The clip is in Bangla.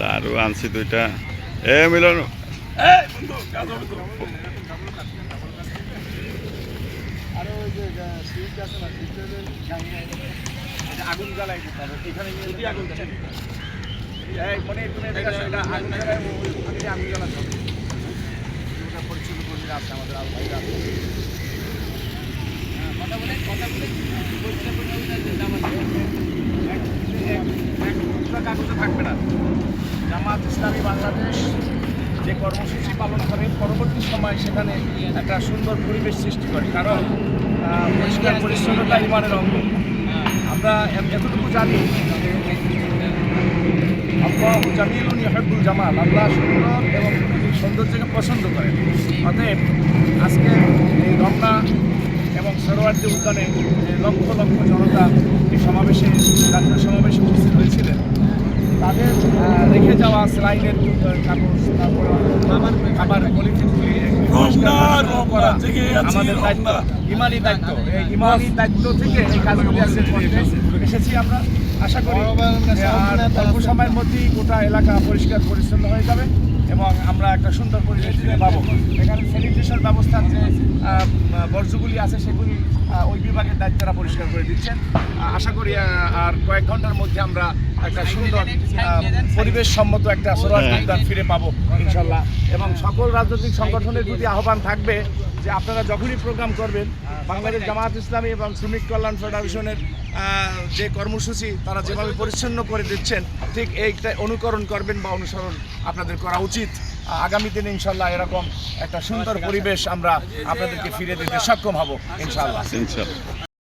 লাড়ু আনছি দুইটা। এ মিলন। আগুন জ্বালাই এখানে আগুন জ্বালাই এই মনে তুমি এটা এটা আগুন জ্বালাই আগে আগুন জ্বালাতে হবে ওটা পরিচ্ছন্ন কর্মীরা আছে আমাদের আল ভাইরা আছে হ্যাঁ, কথা বলে কথা বলে পরিষ্কার করে ওই যে জামাত টুকরা কাগজে থাকবে না। জামাত ইসলামী বাংলাদেশ যে কর্মসূচি পালন করে পরবর্তী সময় সেখানে একটা সুন্দর পরিবেশ সৃষ্টি করে। কারণ পরিষ্কার পরিচ্ছন্নতা ইমানের অঙ্গ। আমরা এতটুকু জানি আল্লাহ জামিলুন ইহাবুল জামাল। আল্লাহ সুন্দর এবং সৌন্দর্যকে পছন্দ করেন। অতএব আজকে এই রমনা এবং সরোয়ার্দী উদ্যানে লক্ষ লক্ষ জনতা এই সমাবেশে জাতীয় সমাবেশে উপস্থিত আহ, রেখে যাওয়া স্লাইডের খাবার খাবার পলিথিনগুলি আমাদের দায়িত্ব ইমানি দায়িত্ব এই ইমানি দায়িত্ব থেকে এই কাজগুলি আজকে এসেছি আমরা। আশা করি আর অল্প সময়ের মধ্যেই গোটা এলাকা পরিষ্কার পরিচ্ছন্ন হয়ে যাবে। এবং আমরা একটা সুন্দর পরিবেশ ফিরে পাবো। এখানে স্যানিটেশন ব্যবস্থার যে বর্জ্যগুলি আছে সেগুলি ওই বিভাগের দায়িত্বরা পরিষ্কার করে দিচ্ছেন। আশা করি আর কয়েক ঘণ্টার মধ্যে আমরা একটা সুন্দর পরিবেশ সম্মত একটা সরাজ ফিরে পাবো ইনশাল্লাহ। এবং সকল রাজনৈতিক সংগঠনের প্রতি আহ্বান থাকবে যে আপনারা যখনই প্রোগ্রাম করবেন, বাংলাদেশ জামায়াত ইসলামী এবং শ্রমিক কল্যাণ ফেডারেশনের যে কর্মসূচি তারা যেভাবে পরিচ্ছন্ন করে দিচ্ছেন, ঠিক এইটা অনুকরণ করবেন বা অনুসরণ আপনাদের করা উচিত। আগামী দিনে ইনশাল্লাহ এরকম একটা সুন্দর পরিবেশ আমরা আপনাদেরকে ফিরে দিতে সক্ষম হব ইনশাল্লাহ।